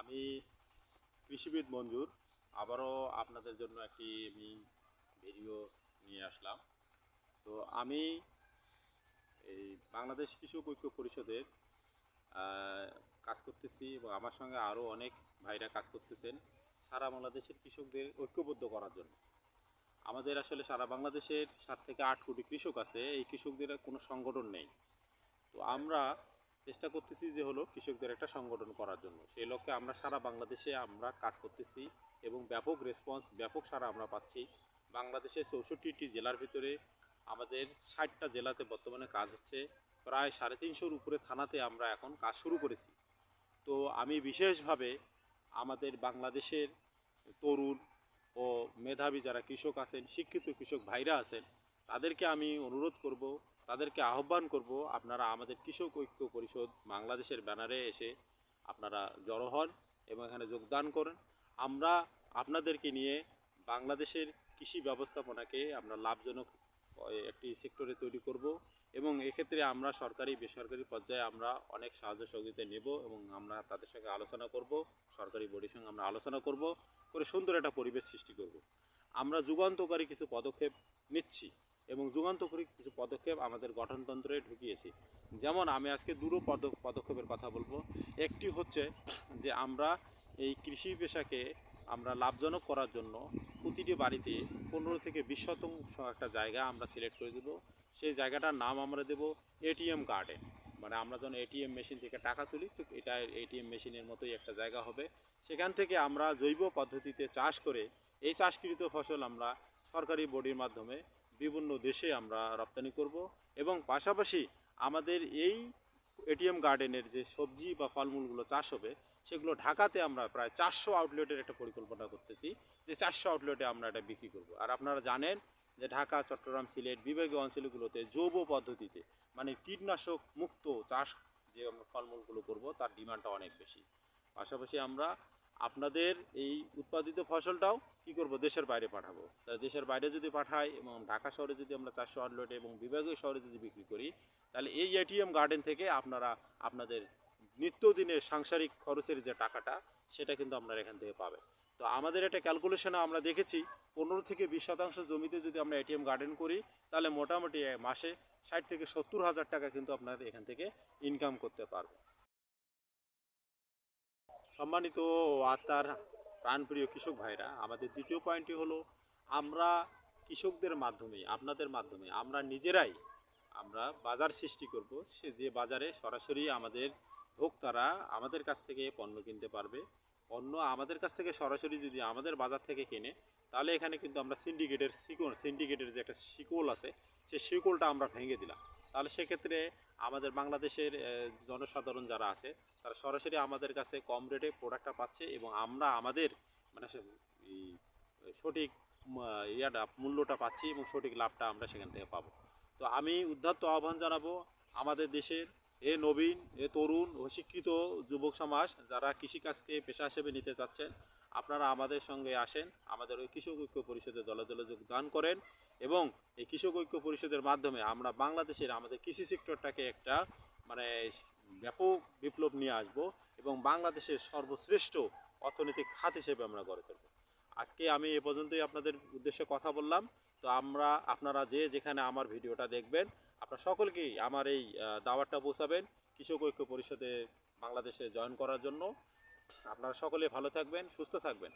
আমি কৃষিবিদ মঞ্জুর। আবারও আপনাদের জন্য একটি আমি ভিডিও নিয়ে আসলাম। তো আমি এই বাংলাদেশ কৃষক ঐক্য পরিষদের কাজ করতেছি এবং আমার সঙ্গে আরও অনেক ভাইরা কাজ করতেছেন সারা বাংলাদেশের কৃষকদের ঐক্যবদ্ধ করার জন্য। আমাদের আসলে সারা বাংলাদেশের সাত থেকে আট কোটি কৃষক আছে, এই কৃষকদের কোনো সংগঠন নেই। তো আমরা চেষ্টা করতেছি যে হলো কৃষকদের একটা সংগঠন করার জন্য। সেই লক্ষ্যে আমরা সারা বাংলাদেশে আমরা কাজ করতেছি এবং ব্যাপক রেসপন্স ব্যাপক সারা আমরা পাচ্ছি। বাংলাদেশের চৌষট্টিটি জেলার ভিতরে আমাদের ষাটটা জেলাতে বর্তমানে কাজ হচ্ছে। প্রায় সাড়ে তিনশোর উপরে থানাতে আমরা এখন কাজ শুরু করেছি। তো আমি বিশেষভাবে আমাদের বাংলাদেশের তরুণ ও মেধাবী যারা কৃষক আছেন, শিক্ষিত কৃষক ভাইরা আছেন তাদেরকে আমি অনুরোধ করব, তাদেরকে আহ্বান করব, আপনারা আমাদের কৃষক ঐক্য পরিষদ বাংলাদেশের ব্যানারে এসে আপনারা জড়ো হন এবং এখানে যোগদান করেন। আমরা আপনাদেরকে নিয়ে বাংলাদেশের কৃষি ব্যবস্থাপনাকে আমরা লাভজনক একটি সেক্টরে তৈরি করব এবং এক্ষেত্রে আমরা সরকারি, বেসরকারি পর্যায়ে আমরা অনেক সাহায্য সহযোগিতা নেব এবং আমরা তাদের সঙ্গে আলোচনা করব, সরকারি বডির সঙ্গে আমরা আলোচনা করব, করে সুন্দর একটা পরিবেশ সৃষ্টি করব। আমরা যুগান্তকারী কিছু পদক্ষেপ নিচ্ছি। এবং যুগান্তকারী কিছু পদক্ষেপ আমাদের গঠনতন্ত্রে ঢুকিয়েছি। যেমন আমি আজকে দুটো পদ, পদক্ষেপের কথা বলব। একটি হচ্ছে যে আমরা এই কৃষি পেশাকে আমরা লাভজনক করার জন্য প্রতিটি বাড়িতে পনেরো থেকে বিশ শতাংশ একটা জায়গা আমরা সিলেক্ট করে দেব। সেই জায়গাটার নাম আমরা দেব এটিএম গার্ডেন মানে আমরা যখন এটিএম মেশিন থেকে টাকা তুলি, তো এটা এটিএম মেশিনের মতোই একটা জায়গা হবে। সেখান থেকে আমরা জৈব পদ্ধতিতে চাষ করে এই চাষকৃত ফসল আমরা সরকারি বডির মাধ্যমে বিভিন্ন দেশে আমরা রপ্তানি করব এবং পাশাপাশি আমাদের এই এটিএম গার্ডেনের যে সবজি বা ফলমূলগুলো চাষ হবে, সেগুলো ঢাকাতে আমরা প্রায় চারশো আউটলেটের একটা পরিকল্পনা করতেছি, যে চারশো আউটলেটে আমরা এটা বিক্রি করব। আর আপনারা জানেন যে ঢাকা, চট্টগ্রাম, সিলেট, বিভাগীয় অঞ্চলগুলোতে জৈব পদ্ধতিতে মানে কীটনাশক মুক্ত চাষ যে আমরা ফলমূলগুলো করব, তার ডিমান্ডটা অনেক বেশি। পাশাপাশি আমরা আপনাদের এই উৎপাদিত ফসলটাও কি করব, দেশের বাইরে পাঠাবো। তা দেশের বাইরে যদি পাঠাই এবং ঢাকা শহরে যদি আমরা চারশো আউটলেটে এবং বিভাগীয় শহরে যদি বিক্রি করি, তাহলে এই এটিএম গার্ডেন থেকে আপনারা আপনাদের নিত্যদিনের সাংসারিক খরচের যে টাকাটা, সেটা কিন্তু আপনারা এখান থেকে পাবেন। তো আমাদের একটা ক্যালকুলেশনে আমরা দেখেছি, পনেরো থেকে বিশ শতাংশ জমিতে যদি আমরা এটিএম গার্ডেন করি, তাহলে মোটামুটি মাসে ষাট থেকে সত্তর হাজার টাকা কিন্তু আপনারা এখান থেকে ইনকাম করতে পারবে সম্মানিত আত্মার প্রাণপ্রিয় কৃষক ভাইরা, আমাদের দ্বিতীয় পয়েন্টটি হলো, আমরা কৃষকদের মাধ্যমে, আপনাদের মাধ্যমে, আমরা নিজেরাই আমরা বাজার সৃষ্টি করব। সে যে বাজারে সরাসরি আমাদের ভোক্তারা আমাদের কাছ থেকে পণ্য কিনতে পারবে। পণ্য আমাদের কাছ থেকে সরাসরি যদি আমাদের বাজার থেকে কেনে, তাহলে এখানে কিন্তু আমরা সিন্ডিকেটের শিকল সিন্ডিকেটের যে একটা শিকল আছে সেই শিকলটা আমরা ভেঙে দিলাম। তাহলে সেক্ষেত্রে আমাদের বাংলাদেশের জনসাধারণ যারা আছে, তারা সরাসরি আমাদের কাছে কম রেটে প্রোডাক্টটা পাচ্ছে এবং আমরা আমাদের মানে সঠিক ইয়াটা, মূল্যটা পাচ্ছি এবং সঠিক লাভটা আমরা সেখান থেকে পাবো। তো আমি উদ্ধাত্ত আহ্বান জানাব, আমাদের দেশের এ নবীন, এ তরুণ ও শিক্ষিত যুবক সমাজ যারা কৃষিকাজকে পেশা হিসেবে নিতে চাচ্ছেন, আপনারা আমাদের সঙ্গে আসেন, আমাদের ওই কৃষক ঐক্য পরিষদের দলে দলে যোগদান করেন এবং এই কৃষক ঐক্য পরিষদের মাধ্যমে আমরা বাংলাদেশের আমাদের কৃষি সেক্টরটাকে একটা মানে ব্যাপক বিপ্লব নিয়ে আসব এবং বাংলাদেশের সর্বশ্রেষ্ঠ অর্থনৈতিক খাত হিসেবে আমরা গড়ে তুলব। আজকে আমি এ পর্যন্তই আপনাদের উদ্দেশ্যে কথা বললাম। তো আমরা, আপনারা যে যেখানে আমার ভিডিওটা দেখবেন, আপনারা সকলকেই আমার এই দাওয়াতটা পৌঁছাবেন কৃষক ঐক্য পরিষদে বাংলাদেশে জয়েন করার জন্য। আপনারা সকলে ভালো থাকবেন, সুস্থ থাকবেন।